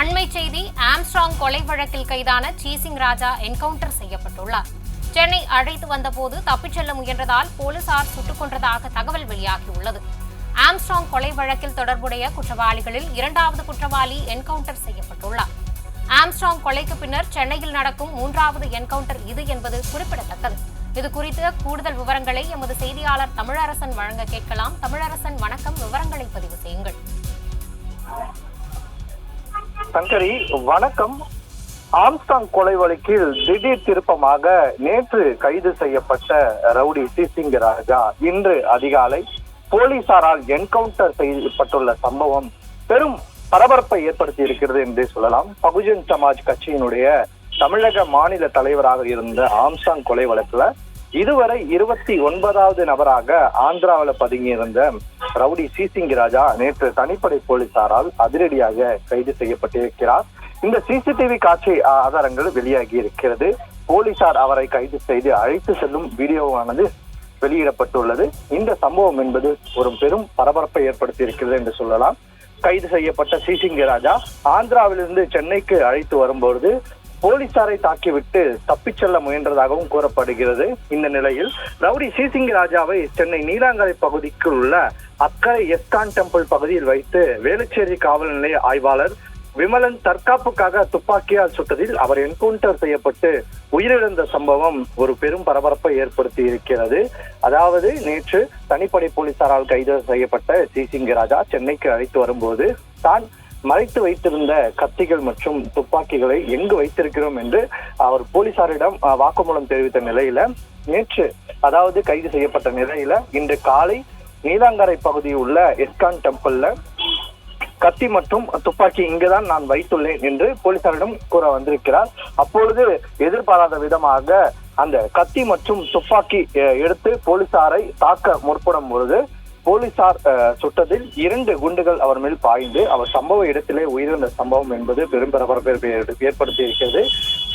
அண்மை செய்தி ஆம்ஸ்ட்ராங் கொலை வழக்கில் கைதான சீசிங் ராஜா என்கவுண்டர் செய்யப்பட்டுள்ளார். சென்னை அழைத்து வந்தபோது தப்பிச் செல்ல முயன்றதால் போலீசார் சுட்டுக் கொன்றதாக தகவல் வெளியாகியுள்ளது. ஆம்ஸ்ட்ராங் கொலை வழக்கில் தொடர்புடைய குற்றவாளிகளில் இரண்டாவது குற்றவாளி என்கவுண்டர் செய்யப்பட்டுள்ளார். ஆம்ஸ்ட்ராங் கொலைக்கு பின்னர் சென்னையில் நடக்கும் மூன்றாவது என்கவுண்டர் இது என்பது குறிப்பிடத்தக்கது. இது குறித்த கூடுதல் விவரங்களை எமது செய்தியாளர் தமிழரசன் வழங்க கேட்கலாம். தமிழரசன் வணக்கம். விவரங்களை பதிவு செய்யுங்கள். சங்கரி வணக்கம். ஆம்ஸ்டாங் கொலை வழக்கில் திடீர் திருப்பமாக நேற்று கைது செய்யப்பட்ட ரவுடி சிசிங்க ராஜா இன்று அதிகாலை போலீசாரால் என்கவுண்டர் செய்யப்பட்டுள்ள சம்பவம் பெரும் பரபரப்பை ஏற்படுத்தி இருக்கிறது என்றே சொல்லலாம். பகுஜன் சமாஜ் கட்சியினுடைய தமிழக மாநில தலைவராக இருந்த ஆம்சாங் கொலை வழக்குல இதுவரை இருபத்தி ஒன்பதாவது நபராக ஆந்திராவில் பதுங்கியிருந்த ரவுடி சிசிங்க ராஜா நேற்று தனிப்படை போலீசாரால் அதிரடியாக கைது செய்யப்பட்டிருக்கிறார். இந்த சிசிடிவி காட்சி ஆதாரங்கள் வெளியாகி இருக்கிறது. போலீசார் அவரை கைது செய்து அழைத்து செல்லும் வீடியோவானது வெளியிடப்பட்டுள்ளது. இந்த சம்பவம் என்பது ஒரு பெரும் பரபரப்பை ஏற்படுத்தி இருக்கிறது என்று சொல்லலாம். கைது செய்யப்பட்ட சிசிங்க ராஜா ஆந்திராவிலிருந்து சென்னைக்கு அழைத்து வரும்பொழுது போலீசாரை தாக்கிவிட்டு தப்பிச் செல்ல முயன்றதாகவும் கூறப்படுகிறது. இந்த நிலையில் ரவுடி சிசிங்க ராஜாவை சென்னை நீலாங்கரை பகுதிக்குள் உள்ள அக்கரை எஸ்கான் டெம்பிள் பகுதியில் வைத்து வேலுச்சேரி காவல் நிலைய ஆய்வாளர் விமலன் தற்காப்புக்காக துப்பாக்கியால் சுட்டதில் அவர் என்கவுண்டர் செய்யப்பட்டு உயிரிழந்த சம்பவம் ஒரு பெரும் பரபரப்பை ஏற்படுத்தி இருக்கிறது அதாவது நேற்று தனிப்படை போலீசாரால் கைது செய்யப்பட்ட சிசிங்க ராஜா சென்னைக்கு அழைத்து வரும்போது தான் மறைத்து வைத்திருந்த கத்திகள் மற்றும் துப்பாக்கிகளை எங்கு வைத்திருக்கிறோம் என்று அவர் போலீசாரிடம் வாக்குமூலம் தெரிவித்த நிலையில நேற்று அதாவது கைது செய்யப்பட்ட நிலையில இன்று காலை நீலாங்கரை பகுதியில் உள்ள எஸ்கான் டெம்பிள்ல கத்தி மற்றும் துப்பாக்கி இங்குதான் நான் வைத்துள்ளேன் என்று போலீசாரிடம் கூற வந்திருக்கிறார். அப்பொழுது எதிர்பாராத விதமாக அந்த கத்தி மற்றும் துப்பாக்கி எடுத்து போலீசாரை தாக்க முற்படும் பொழுது போலீசார் சுட்டதில் இரண்டு குண்டுகள் அவர் மேல் பாய்ந்து அவர் சம்பவ இடத்திலே உயிரிழந்த சம்பவம் என்பது பெரும் பரபரப்பை ஏற்படுத்தி இருக்கிறது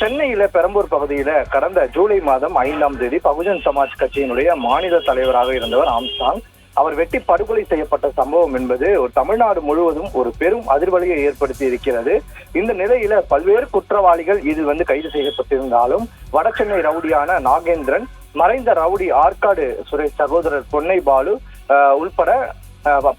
சென்னையில பெரம்பூர் பகுதியில கடந்த ஜூலை மாதம் ஐந்தாம் தேதி பகுஜன் சமாஜ் கட்சியினுடைய மாநில தலைவராக இருந்தவர் ஆம்சாங். அவர் வெட்டி படுகொலை செய்யப்பட்ட சம்பவம் என்பது ஒரு தமிழ்நாடு முழுவதும் ஒரு பெரும் அதிர்வலையை ஏற்படுத்தி இருக்கிறது இந்த நிலையில பல்வேறு குற்றவாளிகள் இதில் வந்து கைது செய்யப்பட்டிருந்தாலும் வடசென்னை ரவுடியான நாகேந்திரன் மறைந்த ரவுடி ஆற்காடு சுரேஷ் சகோதரர் பொன்னை பாலு உள்பட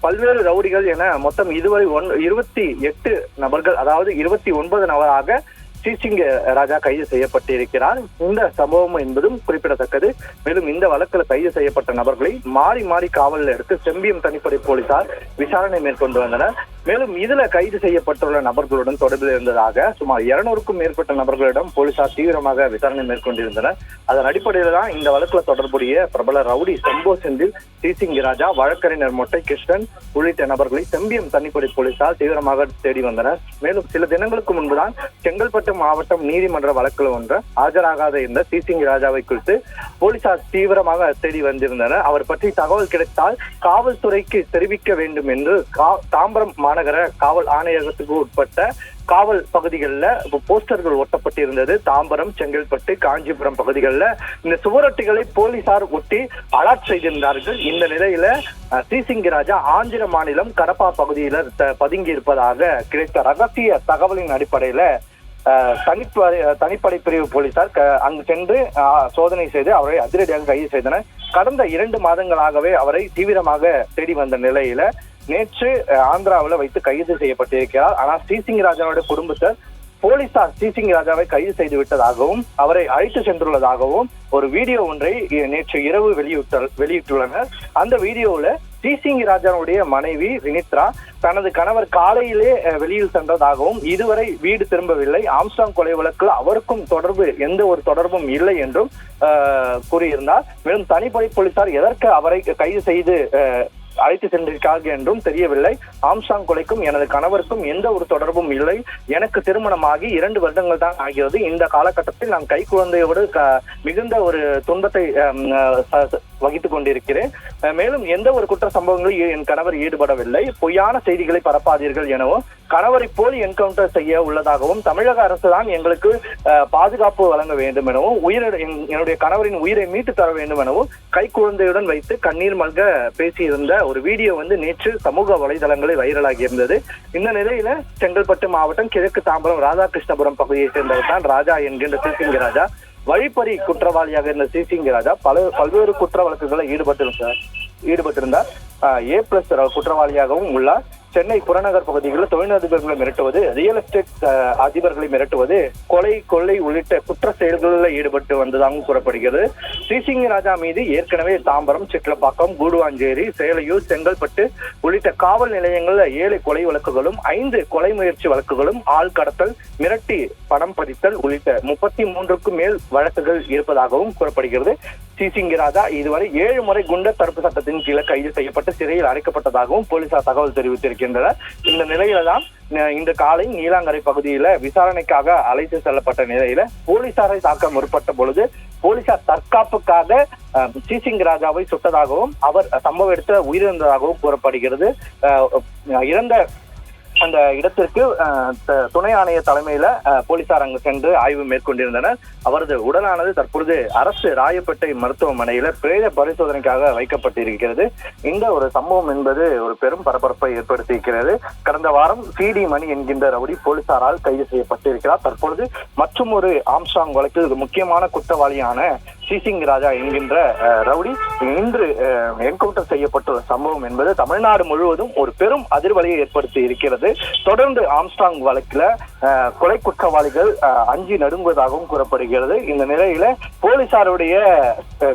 பல்வேறு ரவுடிகள் என மொத்தம் இதுவரை ஒன் இருபத்தி எட்டு நபர்கள் அதாவது இருபத்தி ஒன்பது நபராக சிசிங்க ராஜா கைது செய்யப்பட்டிருக்கிறார். இந்த சம்பவம் என்பதும் குறிப்பிடத்தக்கது. மேலும் இந்த வழக்கில் கைது செய்யப்பட்ட நபர்களை மாறி மாறி காவலில் எடுத்து செம்பியம் தனிப்படை போலீசார் விசாரணை மேற்கொண்டு வந்தனர். மேலும் இதுல கைது செய்யப்பட்டுள்ள நபர்களுடன் தொடர்பில் இருந்ததாக சுமார் இருநூறுக்கும் மேற்பட்ட நபர்களிடம் போலீசார் தீவிரமாக விசாரணை மேற்கொண்டிருந்தனர். அதன் அடிப்படையில் தான் இந்த வழக்குல தொடர்புடைய பிரபல ரவுடி சம்போ செந்தில் சிசிங்க ராஜா வழக்கறிஞர் மொட்டை கிருஷ்ணன் உள்ளிட்ட நபர்களை செம்பியம் தனிப்படை போலீசார் தீவிரமாக தேடி வந்தனர். மேலும் சில தினங்களுக்கு முன்புதான் செங்கல்பட்டு மாவட்டம் நீதிமன்ற வழக்கில் ஒன்று ஆஜராகாத இருந்த சிசிங்க ராஜாவை குறித்து போலீசார் தீவிரமாக தேடி வந்திருந்தனர். அவர் பற்றி தகவல் கிடைத்தால் காவல்துறைக்கு தெரிவிக்க வேண்டும் என்று கா- தாம்பரம் மாநகர காவல் ஆணையகத்துக்கு உட்பட்ட காவல் பகுதிகளில் போஸ்டர்கள் ஒட்டப்பட்டிருந்தது. தாம்பரம் செங்கல்பட்டு காஞ்சிபுரம் பகுதிகளில் இந்த சுவரொட்டிகளை போலீசார் ஒட்டி அலாட் செய்திருந்தார்கள். இந்த நிலையில அஹ், சிசிங்க ராஜா ஆந்திர மாநிலம் கடப்பா பகுதியில பதுங்கி இருப்பதாக கிடைத்த ரகசிய தகவலின் அடிப்படையில தனிப்படை தனிப்படை பிரிவு போலீசார் க- அங்கு சென்று சோதனை செய்து அவரை அதிரடியாக கைது செய்தனர். கடந்த இரண்டு மாதங்களாகவே அவரை தீவிரமாக தேடி வந்த நிலையில நேற்று ஆந்திராவில் வைத்து கைது செய்யப்பட்டிருக்கிறார். ஆனால் ஸ்ரீசிங் ராஜாவோட குடும்பத்தார் போலீசார் ஸ்ரீசிங் ராஜாவை கைது செய்து விட்டதாகவும் அவரை அழைத்து சென்றுள்ளதாகவும் ஒரு வீடியோ ஒன்றை நேற்று இரவு வெளியிட்ட வெளியிட்டுள்ளனர். அந்த வீடியோவில் சிசிங்கி ராஜாவுடைய மனைவி வினித்ரா தனது கணவர் காலையிலே வெளியில் சென்றதாகவும் இதுவரை வீடு திரும்பவில்லை. ஆம்ஸ்டாங் கொலை வழக்கில் அவருக்கும் தொடர்பு எந்த ஒரு தொடர்பும் இல்லை என்றும் அஹ், கூறியிருந்தார். மேலும் தனிப்படை போலீசார் எதற்கு அவரை கைது செய்து அஹ், அழைத்து சென்றிருக்கார்கள் என்றும் தெரியவில்லை. ஆம்சாங் கொலைக்கும் எனது கணவருக்கும் எந்த ஒரு தொடர்பும் இல்லை. எனக்கு திருமணமாகி இரண்டு வருடங்கள் தான் ஆகிறது. இந்த காலகட்டத்தில் நான் கை குழந்தையோடு க- மிகுந்த ஒரு துன்பத்தை அம், வகித்துக் கொண்டிருக்கிறேன். மேலும் எந்த ஒரு குற்ற சம்பவங்களில் என் கணவர் ஈடுபடவில்லை. பொய்யான செய்திகளை பரப்பாதீர்கள் எனவும் கணவரை போல் என்கவுண்டர் செய்ய உள்ளதாகவும் தமிழக அரசு தான் எங்களுக்கு பாதுகாப்பு வழங்க வேண்டும் எனவும் உயிர் என்னுடைய கணவரின் உயிரை மீட்டு தர வேண்டும் எனவும் கைக்குழந்தையுடன் வைத்து கண்ணீர் மல்க பேசியிருந்த ஒரு வீடியோ வந்து நேற்று சமூக வலைதளங்களில் வைரலாகி இருந்தது. இந்த நிலையில செங்கல்பட்டு மாவட்டம் கிழக்கு தாம்பரம் ராதாகிருஷ்ணபுரம் பகுதியைச் சேர்ந்தவர் தான் ராஜா என்கின்ற சிசிங்க ராஜா. வழிப்பறி குற்றவாளியாக இருந்த சிசிங்க ராஜா பல பல்வேறு குற்ற வழக்குகளில் ஈடுபட்டிருந்தார். ஈடுபட்டிருந்தார் ஏ பிளஸ் குற்றவாளியாகவும் உள்ளார். சென்னை புறநகர் பகுதிகளில் தொழிலதிபர்களை மிரட்டுவது ரியல் எஸ்டேட் அதிபர்களை மிரட்டுவது கொலை கொள்ளை உள்ளிட்ட குற்ற செயல்களில் ஈடுபட்டு வந்ததாகவும் கூறப்படுகிறது. ஸ்ரீசிங்க ராஜா மீது ஏற்கனவே தாம்பரம் சிட்லப்பாக்கம் கூடுவாஞ்சேரி சேலையூர் செங்கல்பட்டு உள்ளிட்ட காவல் நிலையங்களில் ஏழு கொலை வழக்குகளும் ஐந்து கொலை முயற்சி வழக்குகளும் ஆள் கடத்தல் மிரட்டி பணம் பதித்தல் உள்ளிட்ட முப்பத்தி மூன்றுக்கும் மேல் வழக்குகள் இருப்பதாகவும் கூறப்படுகிறது. சிசிங்க ராஜா இதுவரை ஏழு முறை குண்டர் தடுப்பு சட்டத்தின் கீழே கைது செய்யப்பட்டு சிறையில் அடைக்கப்பட்டதாகவும் போலீசார் தகவல் தெரிவித்திருக்கின்றனர் இந்த நிலையில தான் இந்த இன்று காலை நீலாங்கரை பகுதியில விசாரணைக்காக அழைத்து செல்லப்பட்ட நிலையில போலீசாரை தாக்க முற்பட்ட பொழுது போலீசார் தற்காப்புக்காக அஹ், சிசிங் ராஜாவை சுட்டதாகவும் அவர் சம்பவ இடத்துல உயிரிழந்ததாகவும் கூறப்படுகிறது. அஹ், இறந்த அந்த இடத்திற்கு த- துணை ஆணைய தலைமையில போலீசார் அங்கு சென்று ஆய்வு மேற்கொண்டிருந்தனர். அவரது உடலானது தற்பொழுது அரசு ராயப்பேட்டை மருத்துவமனையில பிரேத பரிசோதனைக்காக வைக்கப்பட்டிருக்கிறது. இந்த ஒரு சம்பவம் என்பது ஒரு பெரும் பரபரப்பை ஏற்படுத்தியிருக்கிறது. கடந்த வாரம் சிடி மணி என்கின்ற ரவுடி போலீசாரால் கைது செய்யப்பட்டிருக்கிறார். தற்பொழுது மற்றும் ஒரு ஆம்ஸ்டாங் வழக்கில் முக்கியமான குற்றவாளியான சிசிங் ராஜா என்கின்ற ரவுடி இன்று என்கவுண்டர் செய்யப்பட்டுள்ள சம்பவம் என்பது தமிழ்நாடு முழுவதும் ஒரு பெரும் அதிர்வலையை ஏற்படுத்தி இருக்கிறது. தொடர்ந்து ஆம்ஸ்டாங் வழக்கில் கொலை குற்றவாளிகள் அஞ்சு அஞ்சி நடுங்குவதாகவும் கூறப்படுகிறது. இந்த நிலையில போலீசாருடைய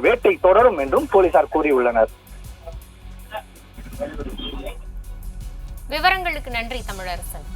வேட்டை தொடரும் என்றும் போலீசார் கூறியுள்ளனர். விவரங்களுக்கு நன்றி தமிழரசன்.